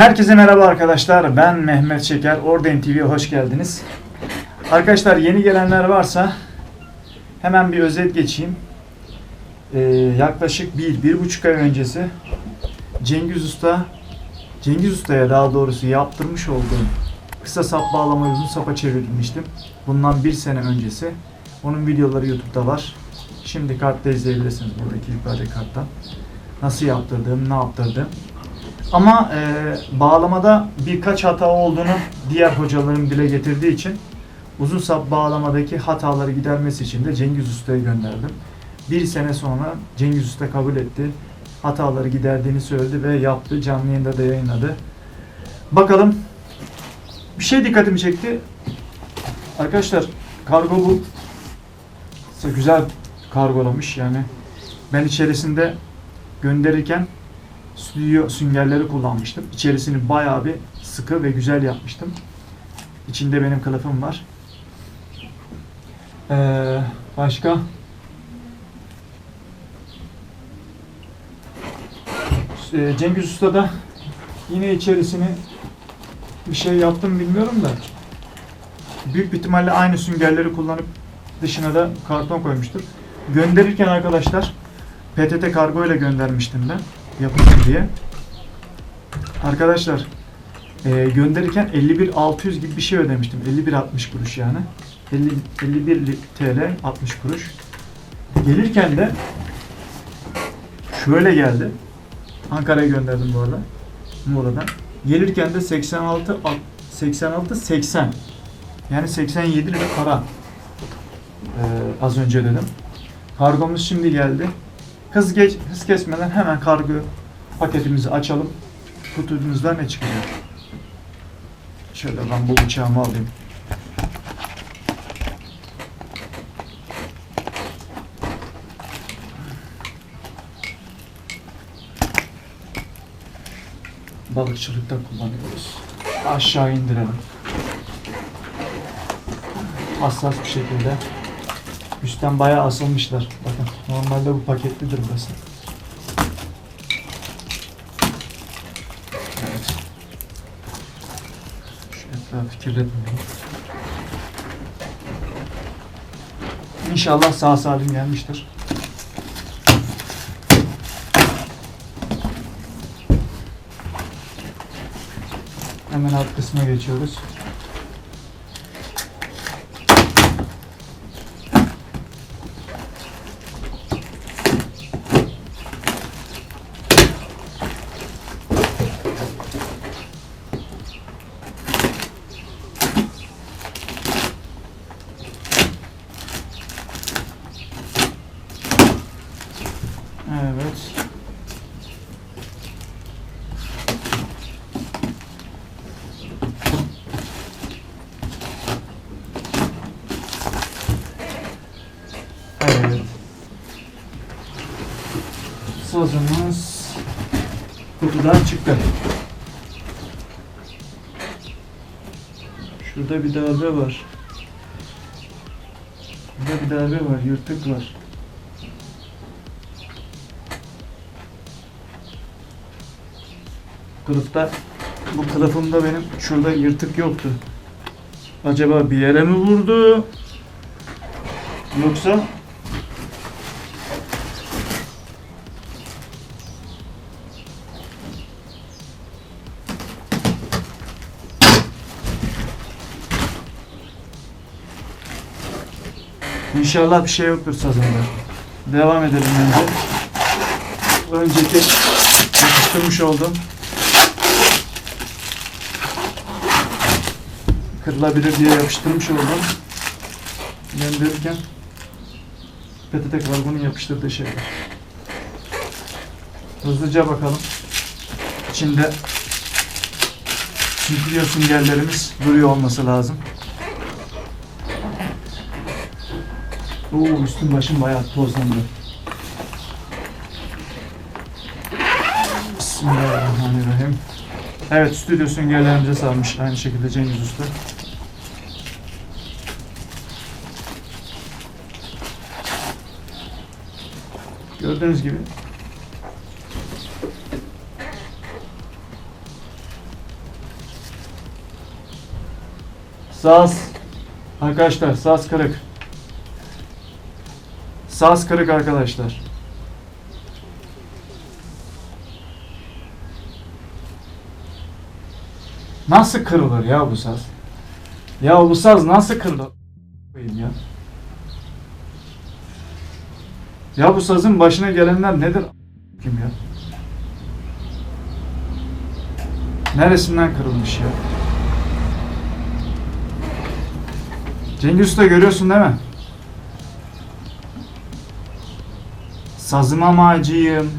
Herkese merhaba arkadaşlar. Ben Mehmet Şeker. Orden TV'ye hoş geldiniz. Arkadaşlar yeni gelenler varsa hemen bir özet geçeyim. Ee, yaklaşık bir, bir buçuk ay öncesi Cengiz Usta Cengiz Usta'ya daha doğrusu yaptırmış olduğum kısa sap bağlamayı uzun sapa çevirmiştim. Bundan bir sene öncesi. Onun videoları YouTube'da var. Şimdi kartta izleyebilirsiniz buradaki yukarıdaki karttan. Nasıl yaptırdığım, ne yaptırdığım. Ama e, bağlamada birkaç hata olduğunu diğer hocalarım dile getirdiği için uzun sap bağlamadaki hataları gidermesi için de Cengiz Usta'ya gönderdim. Bir sene sonra Cengiz Usta kabul etti. Hataları giderdiğini söyledi ve yaptı. Canlı yayında da yayınladı. Bakalım. Bir şey dikkatimi çekti. Arkadaşlar kargo bu. Güzel kargolamış yani. Ben içerisinde gönderirken stüdyo süngerleri kullanmıştım. İçerisini bayağı bir sıkı ve güzel yapmıştım. İçinde benim kılıfım var. Ee, başka? Ee, Cengiz Usta da yine içerisini bir şey yaptım bilmiyorum da büyük bir ihtimalle aynı süngerleri kullanıp dışına da karton koymuştur. Gönderirken arkadaşlar PTT kargo ile göndermiştim ben yapın diye. Arkadaşlar e, gönderirken 51.600 gibi bir şey ödemiştim. 51.60 kuruş yani. 50, 51 TL 60 kuruş. Gelirken de şöyle geldi. Ankara'ya gönderdim bu arada. Muğla'dan. Gelirken de 86 86 80. Yani 87 lira para. Ee, az önce dedim. Kargomuz şimdi geldi. Hız, geç, hız kesmeden hemen kargo paketimizi açalım. Kutumuzda ne çıkacak? Şöyle ben bu bıçağımı alayım. Balıkçılıkta kullanıyoruz. Aşağı indirelim. Hassas bir şekilde. Üstten bayağı asılmışlar. Bakın normalde bu paketlidir burası. Evet. Şu etrafı kirletmeyelim. İnşallah sağ salim gelmiştir. Hemen alt kısma geçiyoruz. Evet. Evet. Sazımız kutudan çıktı. Şurada bir darbe var. Burada bir darbe var, yırtık var. Kılıfta, bu kılıfımda benim şurada yırtık yoktu. Acaba bir yere mi vurdu? Yoksa İnşallah bir şey yoktur sazında. Devam edelim önce. Önceki yapıştırmış oldum. Kırılabilir diye yapıştırmış oldum. Gönderirken PTT kargonun yapıştırdığı şeyler. Hızlıca bakalım. İçinde stüdyo süngerlerimiz duruyor olması lazım. Oo, üstüm başım bayağı tozlandı. Bismillahirrahmanirrahim. Evet, stüdyo süngerlerimize sarmış. Aynı şekilde Cengiz Usta. Gördüğünüz gibi Saz Arkadaşlar saz kırık Saz kırık arkadaşlar. Nasıl kırılır ya bu saz? Ya bu saz nasıl kırılır? Ya. Ya bu sazın başına gelenler nedir? Kim ya? Neresinden kırılmış ya? Cengiz Usta görüyorsun değil mi? Sazıma mı acıyım?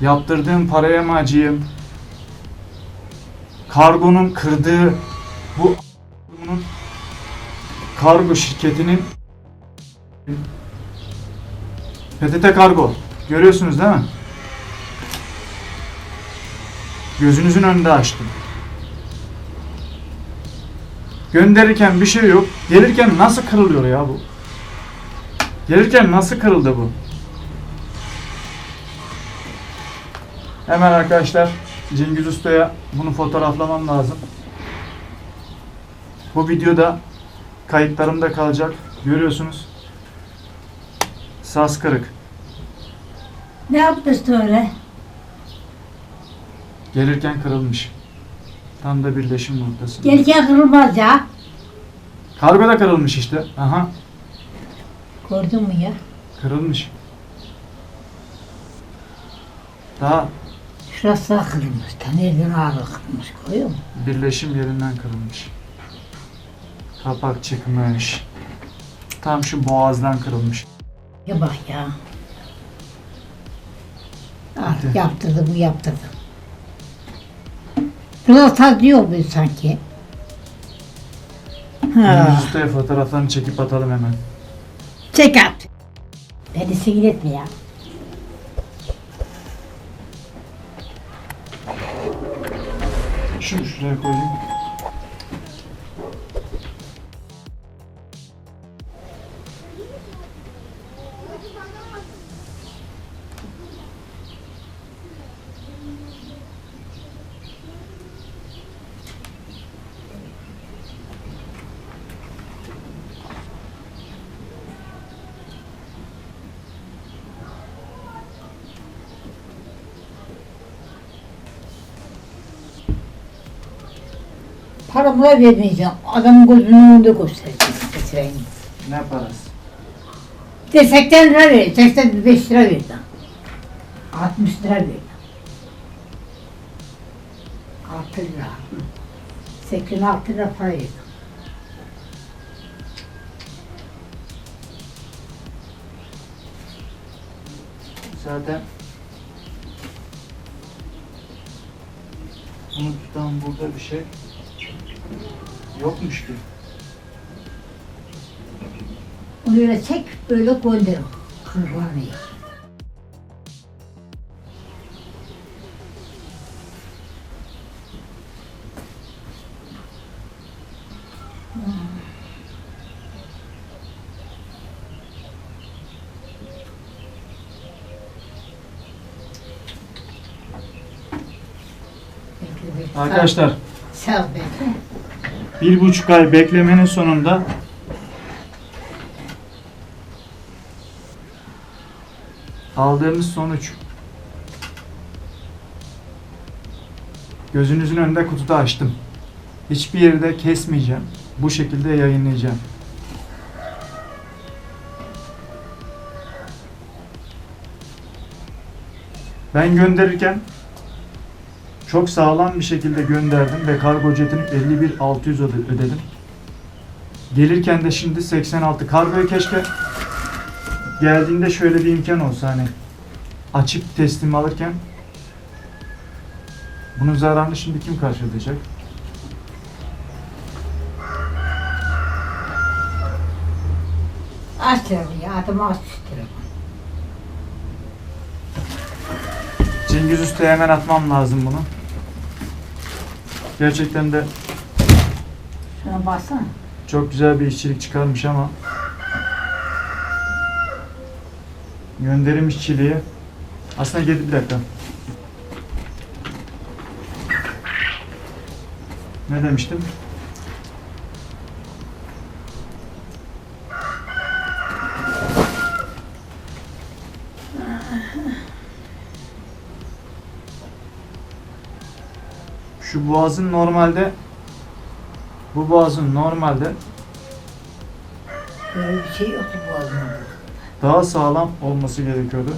Yaptırdığım paraya mı acıyım? Kargonun kırdığı bu bunun kargo şirketinin PTT Kargo. Görüyorsunuz değil mi? Gözünüzün önünde açtım. Gönderirken bir şey yok. Gelirken nasıl kırılıyor ya bu? Gelirken nasıl kırıldı bu? Hemen arkadaşlar Cengiz Usta'ya bunu fotoğraflamam lazım. Bu videoda kayıtlarımda kalacak. Görüyorsunuz. Saz kırık. Ne yaptı sonra? Gelirken kırılmış. Tam da birleşim noktası. Gelirken kırılmaz ya. Kargo da kırılmış işte. Aha. Gördün mü ya? Kırılmış. Daha Şurası da kırılmış. Nereden ağrı kırılmış koyuyor mu? birleşim yerinden kırılmış. Kapak çıkmış. Tam şu boğazdan kırılmış. Ya bak ya. Ah, Hadi. yaptırdı bu yaptırdı. Tadı yok mu sanki? Ha. Usta'ya fotoğraflarını çekip atalım hemen. Çek at. Beni sinir etme ya. Şunu şuraya koyayım. Paramı da vermeyeceğim. Adamın gözünün önünde göstereceğim. Getireyim. Ne parası? De 80 lira ver. 85 lira verdim. 60 lira verdim. 6 lira. 86 lira para verdim. Zaten bunu tutan burada bir şey yokmuş ki. Onu öyle çek, böyle gönder. Bekle. Arkadaşlar Sağ ol. Bir buçuk ay beklemenin sonunda aldığımız sonuç gözünüzün önünde kutuda açtım. Hiçbir yerde kesmeyeceğim. Bu şekilde yayınlayacağım. Ben gönderirken çok sağlam bir şekilde gönderdim ve kargo ücretini 51.600 öde- ödedim. Gelirken de şimdi 86 kargoyu keşke geldiğinde şöyle bir imkan olsa hani açıp teslim alırken bunun zararını şimdi kim karşılayacak? Aç telefonu ya, adamı aç şu telefonu. Cengiz Usta'ya hemen atmam lazım bunu. Gerçekten de Şuna baksana. çok güzel bir işçilik çıkarmış ama gönderim işçiliği aslında geri bir dakika. Ne demiştim? Şu boğazın normalde bu boğazın normalde Böyle bir şey yoktu boğazımda. daha sağlam olması gerekiyordu.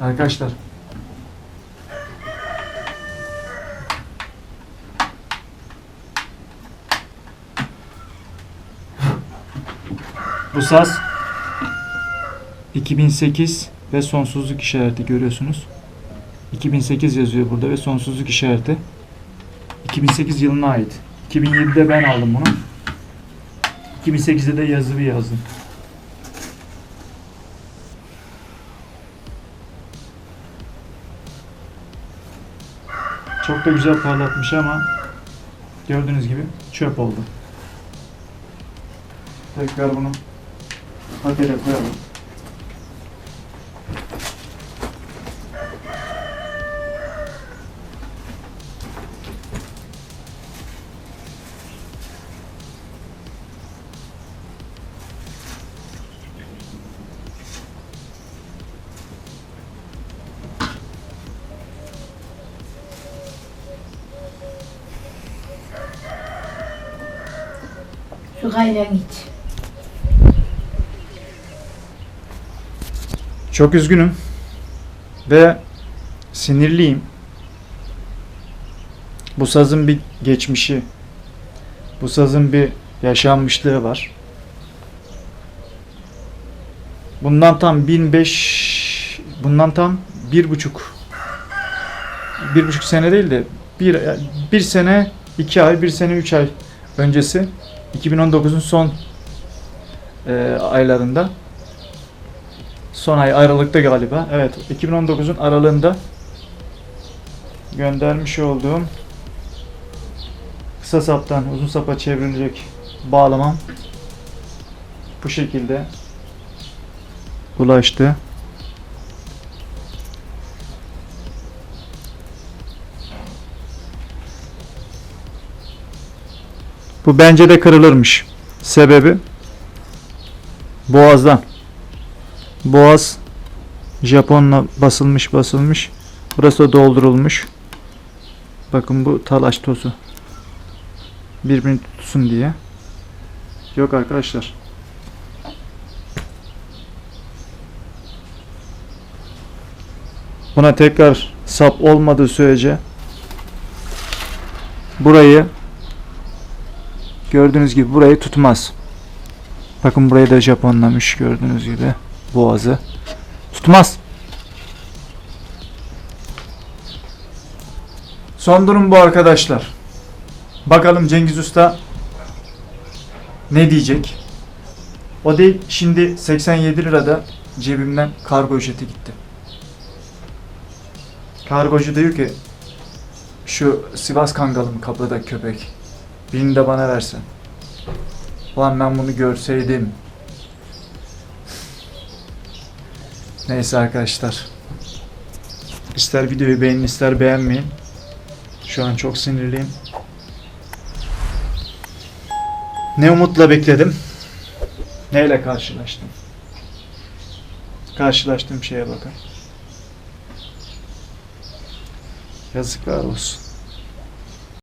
Arkadaşlar Bu saz 2008 ve sonsuzluk işareti görüyorsunuz. 2008 yazıyor burada ve sonsuzluk işareti. 2008 yılına ait. 2007'de ben aldım bunu. 2008'de de yazılı yazdım. Çok da güzel parlatmış ama gördüğünüz gibi çöp oldu. Tekrar bunu pakete koyalım. Su kayran git. Çok üzgünüm ve sinirliyim. Bu sazın bir geçmişi, bu sazın bir yaşanmışlığı var. Bundan tam 1005, bundan tam bir buçuk, bir buçuk sene değil de bir, bir sene, iki ay, bir sene, üç ay öncesi 2019'un son e, aylarında Son ay Aralık'ta galiba. Evet 2019'un aralığında göndermiş olduğum kısa saptan uzun sapa çevrilecek bağlamam bu şekilde ulaştı. Bu bence de kırılırmış. Sebebi boğazdan. Boğaz Japonla basılmış basılmış. Burası da doldurulmuş. Bakın bu talaş tozu. Birbirini tutsun diye. Yok arkadaşlar. Buna tekrar sap olmadığı sürece burayı gördüğünüz gibi burayı tutmaz. Bakın burayı da Japonlamış gördüğünüz gibi boğazı tutmaz. Son durum bu arkadaşlar. Bakalım Cengiz Usta ne diyecek? O değil şimdi 87 lirada cebimden kargo ücreti gitti. Kargocu diyor ki şu Sivas Kangalı mı kapıda köpek? Birini de bana versen. Ulan ben bunu görseydim. Neyse arkadaşlar. İster videoyu beğenin ister beğenmeyin. Şu an çok sinirliyim. Ne umutla bekledim. Neyle karşılaştım? Karşılaştığım şeye bakın. Yazıklar olsun.